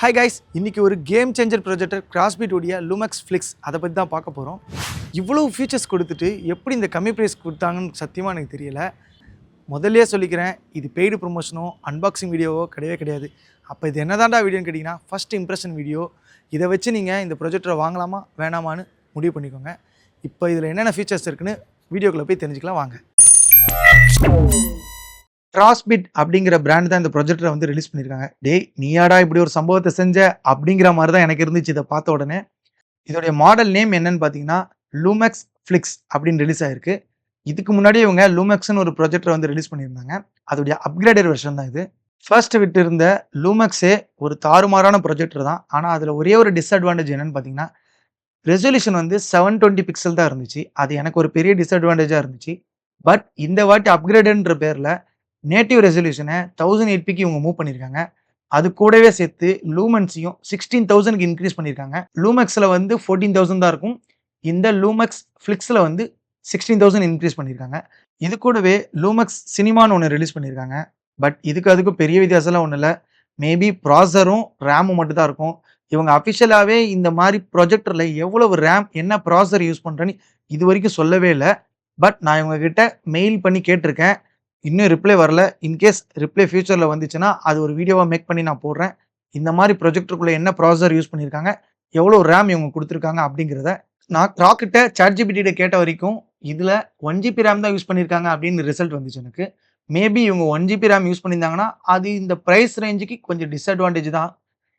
Hi guys இன்றைக்கி ஒரு game changer projector கிராஸ்பீட் உடைய லுமக்ஸ் ஃப்ளிக்ஸ் அதை பற்றி தான் பார்க்க போகிறோம் இவ்வளோ ஃபீச்சர்ஸ் கொடுத்துட்டு எப்படி இந்த கம்மி ப்ரைஸ் கொடுத்தாங்கன்னு சத்தியமாக எனக்கு தெரியலை. முதல்லே சொல்லிக்கிறேன் இது பெய்டு ப்ரொமோஷனோ அன்பாக்சிங் வீடியோவோ கிடையவே கிடையாது. அப்போ இது என்னதான்டா வீடியோன்னு கேட்டிங்கன்னா ஃபஸ்ட் இம்ப்ரெஷன் வீடியோ. இதை வச்சு நீங்கள் இந்த ப்ரொஜெக்டரை வாங்கலாமா வேணாமான்னு முடிவு பண்ணிக்கோங்க. இப்போ இதில் என்னென்ன ஃபீச்சர்ஸ் இருக்குன்னு வீடியோக்குள்ளே போய் தெரிஞ்சுக்கலாம் வாங்க. கிராஸ்பிட் அப்படிங்கிற பிராண்ட் தான் இந்த ப்ரொஜெக்டரை வந்து ரிலீஸ் பண்ணியிருக்காங்க டேய் நீயாடா இப்படி ஒரு சம்பவத்தை செஞ்ச அப்படிங்கிற மாதிரி தான் எனக்கு இருந்துச்சு இதை பார்த்த உடனே. இதோடைய மாடல் நேம் என்னன்னு பார்த்தீங்கன்னா லூமெக்ஸ் ஃப்ளிக்ஸ் அப்படின்னு ரிலீஸ் ஆயிருக்கு. இதுக்கு முன்னாடி இவங்க லூமெக்ஸ்னு ஒரு ப்ரொஜெக்டரை வந்து ரிலீஸ் பண்ணியிருந்தாங்க. அதோடைய அப்கிரேடட் வெர்ஷன் தான் இது. ஃபர்ஸ்ட் விட்டு இருந்த லூமெக்ஸே ஒரு தாறுமாறான ப்ரொஜெக்டர் தான். ஆனால் அதில் ஒரே ஒரு டிஸ்அட்வான்டேஜ் என்னன்னு பார்த்தீங்கன்னா ரெசல்யூஷன் வந்து செவன் டுவெண்ட்டி பிக்சல் தான் இருந்துச்சு. அது எனக்கு ஒரு பெரிய டிஸ்அட்வான்டேஜாக இருந்துச்சு. பட் இந்த வாட்டி அப்கிரேடுன்ற பேரில் நேட்டிவ் ரெசல்யூஷனை தௌசண்ட் எயிட்பிக்கு இவங்க மூவ் பண்ணியிருக்காங்க. அது கூடவே சேர்த்து லூமன்ஸையும் சிக்ஸ்டீன் தௌசண்ட்க்கு இன்க்ரீஸ் பண்ணியிருக்காங்க. லூமெக்ஸில் வந்து ஃபோர்டீன் தௌசண்ட் தான் இருக்கும். இந்த லூமெக்ஸ் ஃப்ளிக்ஸில் வந்து சிக்ஸ்டீன் தௌசண்ட் இன்க்ரீஸ் பண்ணியிருக்காங்க. இது கூடவே லூமெக்ஸ் சினிமான்னு ஒன்று ரிலீஸ் பண்ணியிருக்காங்க. பட் இதுக்கு அதுக்கும் பெரிய வித்தியாசம்லாம் ஒன்றும் இல்லை மேபி ப்ராசரும் ரேமும் மட்டும்தான் இருக்கும். இவங்க அஃபிஷியலாகவே இந்த மாதிரி ப்ரொஜெக்டரில் எவ்வளவு ரேம் என்ன ப்ராசர் யூஸ் பண்ணுறேன்னு இது வரைக்கும் சொல்லவே இல்லை. பட் நான் இவங்கக்கிட்ட மெயில் பண்ணி கேட்டிருக்கேன். இன்னும் ரிப்ளை வரல. இன்கேஸ் ரிப்ளை ஃபியூச்சரில் வந்துச்சுன்னா அது ஒரு வீடியோவாக மேக் பண்ணி நான் போடுறேன். இந்த மாதிரி ப்ரொஜெக்டருக்குள்ளே என்ன ப்ராசர் யூஸ் பண்ணியிருக்காங்க எவ்வளோ ரேம் இவங்க கொடுத்துருக்காங்க அப்படிங்கிறத நான் ராக்கிட்ட சாட் கேட்ட வரைக்கும் இதில் ஒன் ஜிபி ரேம் தான் யூஸ் பண்ணியிருக்காங்க அப்படின்னு ரிசல்ட் வந்துச்சு எனக்கு. மேபி இவங்க ஒன் ஜிபி ரேம் யூஸ் பண்ணியிருந்தாங்கன்னா அது இந்த ப்ரைஸ் ரேஞ்சுக்கு கொஞ்சம் டிஸ்அட்வான்டேஜ் தான்.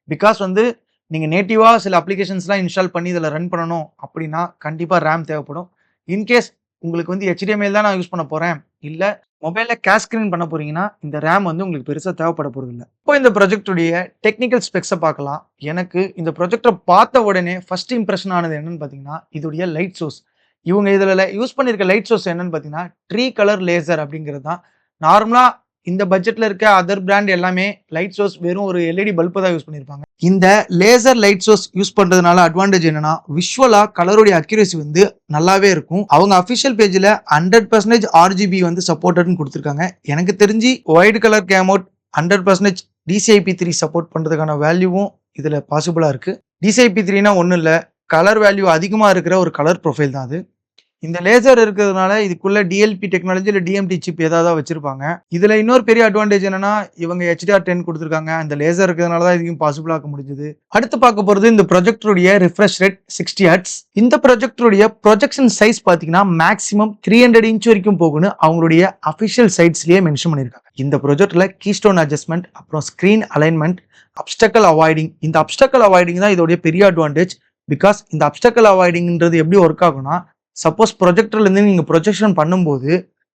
பிகாஸ் வந்து நீங்கள் நேட்டிவாக சில அப்ளிகேஷன்ஸ்லாம் இன்ஸ்டால் பண்ணி இதில் ரன் பண்ணணும் அப்படின்னா கண்டிப்பாக ரேம் தேவைப்படும். இன்கேஸ் உங்களுக்கு வந்து ஹெச்டிஎம்எல் தான் நான் யூஸ் பண்ண போகிறேன் இல்லை மொபைலில் கேஷ் ஸ்க்ரீன் பண்ண போறீங்கன்னா இந்த ரேம் வந்து உங்களுக்கு பெருசாக தேவைப்பட போகிறது இல்லை. இப்போ இந்த ப்ரொஜெக்டுடைய டெக்னிக்கல் ஸ்பெக்ஸை பார்க்கலாம். எனக்கு இந்த ப்ரொஜெக்டை பார்த்த உடனே ஃபர்ஸ்ட் இம்ப்ரெஷன் ஆனது என்னன்னு பார்த்தீங்கன்னா இதோடைய லைட் சோர்ஸ் இவங்க இதில் யூஸ் பண்ணியிருக்க லைட் சோர்ஸ் என்னன்னு பார்த்தீங்கன்னா ட்ரீ கலர் லேசர் அப்படிங்கிறது தான். நார்மலாக இந்த பட்ஜெட்டில் இருக்க அதர் பிராண்ட் எல்லாமே லைட் சோர்ஸ் வெறும் ஒரு எல்இடி பல்பு தான் யூஸ் பண்ணியிருப்பாங்க இந்த லேசர் லைட் சோர்ஸ் யூஸ் பண்ணுறதுனால அட்வான்டேஜ் என்னன்னா விஷுவலாக கலருடைய அக்யூரேசி வந்து நல்லாவே இருக்கும். அவங்க அஃபிஷியல் பேஜில் ஹண்ட்ரட் பர்சன்டேஜ் ஆர்ஜிபி வந்து சப்போர்ட்டட்னு கொடுத்துருக்காங்க. எனக்கு தெரிஞ்சு white colour gamut hundred percentage DCI P three support பண்ணுறதுக்கான வேல்யூவும் இதில் பாசிபிளாக இருக்குது டிசிஐபி த்ரீனா ஒன்றும் இல்லை கலர் வேல்யூ அதிகமாக இருக்கிற ஒரு கலர் ப்ரொஃபைல் தான் அது. இந்த லேசர் இருக்கிறதுனால இதுக்குள்ள டிஎல்பி டெக்னாலஜி இல்லை டிஎம்டி சிப் ஏதாவது வச்சிருப்பாங்க. இதுல இன்னொரு பெரிய அட்வான்டேஜ் என்னன்னா இவங்க ஹெச்டிஆர் டென் கொடுத்துருக்காங்க. அந்த லேசர் இருக்கிறதுனால தான் இதுக்கும் பாசிபிள் ஆக்க முடிஞ்சது. அடுத்து பார்க்க போறது இந்த ப்ரொஜெக்டருடைய ரிஃப்ரெஷ் ரேட் சிக்ஸ்டி ஹட்ஸ் இந்த ப்ரொஜெக்டருடைய ப்ரொஜெக்ஷன் சைஸ் பார்த்தீங்கன்னா மேக்ஸிமம் த்ரீ ஹண்ட்ரட் இன்ச் வரைக்கும் போகும்னு அவங்களுடைய அஃபிஷியல் சைட்ஸ்லயே மென்ஷன் பண்ணியிருக்காங்க இந்த ப்ரொஜெக்டர்ல கீஸ்டோன் அட்ஜஸ்ட்மெண்ட் அப்புறம் ஸ்க்ரீன் அலைன்மெண்ட் அப்டக்கல் அவாய்டிங் இந்த அப்டக்கல் அவாய்டிங் தான் இதோடைய பெரிய அட்வான்டேஜ் பிகாஸ் இந்த அப்டக்கல் அவாய்டிங்ன்றது எப்படி ஒர்க் ஆகும்னா சப்போஸ் ப்ரொஜெக்டர்லேருந்து நீங்கள் ப்ரொஜெக்ஷன் பண்ணும்போது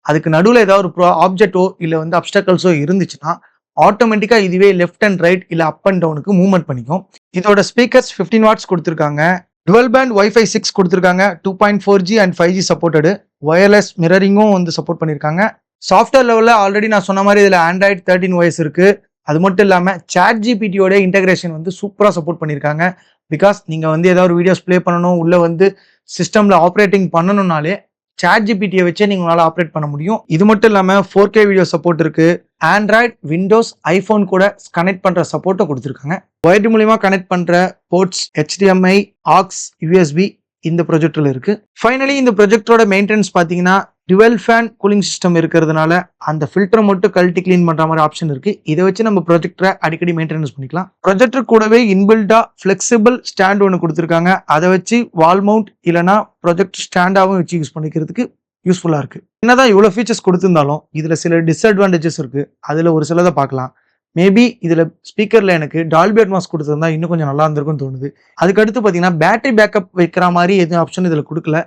அதுக்கு நடுவில் ஏதாவது ஒரு ப்ரோ ஆப்ஜெக்டோ இல்லை வந்து அப்டக்கல்ஸோ இருந்துச்சுன்னா ஆட்டோமேட்டிக்காக இதுவே லெஃப்ட் அண்ட் ரைட் இல்லை அப் அண்ட் டவுனுக்கு மூவ்மெண்ட் பண்ணிக்கும். இதோட ஸ்பீக்கர்ஸ் ஃபிஃப்டீன் வாட்ஸ் கொடுத்துருக்காங்க. டுவெல் பேண்ட் ஒய்ஃபை சிக்ஸ் கொடுத்துருக்காங்க. Two point four G and five G supported wireless மிரரிங்கும் வந்து சப்போர்ட் பண்ணியிருக்காங்க சாஃப்ட்வேர் லெவலில் ஆல்ரெடி நான் சொன்ன மாதிரி இதில் ஆண்ட்ராய்ட் தேர்ட்டின் ஒய்ஸ் இருக்குது அது மட்டும் இல்லாமல் சாட் ஜிபிடியோட இன்டகிரேஷன் வந்து சூப்பராக சப்போர்ட் பண்ணியிருக்காங்க பிகாஸ் நீங்கள் வந்து ஏதாவது வீடியோஸ் ப்ளே பண்ணணும் உள்ளே வந்து சிஸ்டமில் ஆப்ரேட்டிங் பண்ணணும்னாலே சாட் ஜிபிடியை வச்சே நீங்கள் உங்களால் ஆப்ரேட் பண்ண முடியும். இது மட்டும் இல்லாமல் ஃபோர் கே வீடியோ சப்போர்ட் இருக்கு. ஆண்ட்ராய்ட் விண்டோஸ் ஐஃபோன் கூட கனெக்ட் பண்ணுற சப்போர்ட்டை கொடுத்துருக்காங்க. ஒயர்டு மூலிமா கனெக்ட் பண்ணுற போர்ட்ஸ் ஹெச்டிஎம்ஐ ஆக்ஸ் யூஎஸ்பி இந்த ப்ரொஜெக்டில் இருக்கு. ஃபைனலி இந்த ப்ரொஜெக்டோட மெயின்டெனன்ஸ் பார்த்தீங்கன்னா டுவெல் ஃபேன் கூலிங் சிஸ்டம் இருக்கிறதுனால அந்த ஃபில்டரை மட்டும் கழட்டி க்ளீன் பண்ணுற மாதிரி ஆப்ஷன் இருக்கு. இதை வச்சு நம்ம ப்ரொஜெக்டரை அடிக்கடி மெயின்டெனன்ஸ் பண்ணிக்கலாம். ப்ரொஜெக்டர் கூடவே இன்பில்டா ஃபிளெக்சிபிள் ஸ்டாண்ட் ஒன்று கொடுத்துருக்காங்க. அதை வச்சு வால் மவுண்ட் இல்லைனா ப்ரொஜெக்ட் ஸ்டாண்டாகவும் வச்சு யூஸ் பண்ணிக்கிறதுக்கு யூஸ்ஃபுல்லாக இருக்குது என்னதான் இவ்வளோ ஃபீச்சர்ஸ் கொடுத்துருந்தாலும் இதில் சில டிஸ்அட்வான்டேஜஸ் இருக்குது அதில் ஒரு சிலதை பார்க்கலாம். மேபி இதில் ஸ்பீக்கரில் எனக்கு டால்பி அட்மாஸ் கொடுத்துருந்தா இன்னும் கொஞ்சம் நல்லா இருந்திருக்கும்னு தோணுது. அதுக்கடுத்து பார்த்தீங்கன்னா பேட்டரி பேக்கப் வைக்கிற மாதிரி எதுவும் ஆப்ஷன் இதில் கொடுக்கல.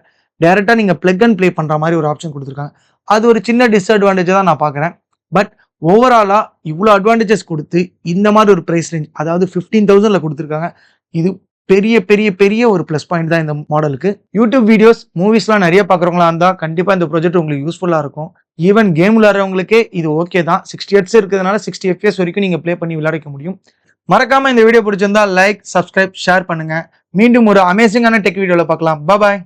டேரெக்டாக நீங்கள் ப்ளக் அண்ட் ப்ளே பண்ணுற மாதிரி ஒரு ஆப்ஷன் கொடுத்துருக்காங்க. அது ஒரு சின்ன டிஸ்அட்வான்டேஜாக தான் நான் பார்க்குறேன். பட் ஓவராலாக இவ்வளோ அட்வான்டேஜஸ் கொடுத்து இந்த மாதிரி ஒரு ப்ரைஸ் ரேஞ்ச் அதாவது ஃபிஃப்டீன் தௌசண்டில் கொடுத்துருக்காங்க. இது பெரிய பெரிய பெரிய ஒரு ப்ளஸ் பாயிண்ட் தான் இந்த மாடலுக்கு யூடியூப் வீடியோஸ் மூவிஸ்லாம் நிறைய பார்க்குறவங்களா இருந்தால் கண்டிப்பாக இந்த ப்ராஜெக்ட் உங்களுக்கு யூஸ்ஃபுல்லாக இருக்கும். ஈவன் கேம் விளாட்றவங்களுக்கே இது ஓகே தான். சிக்ஸ்டி எட்ஸ் இருக்கிறதுனால சிக்ஸ்டி எஃப்எஸ் வரைக்கும் நீங்கள் ப்ளே பண்ணி விளையாடிக்க முடியும். மறக்காமல் இந்த வீடியோ பிடிச்சிருந்தா லைக் சப்ஸ்கிரைப் ஷேர் பண்ணுங்கள் மீண்டும் ஒரு அமேசிங்கான டெக் வீடியோவில் பார்க்கலாம். பாய்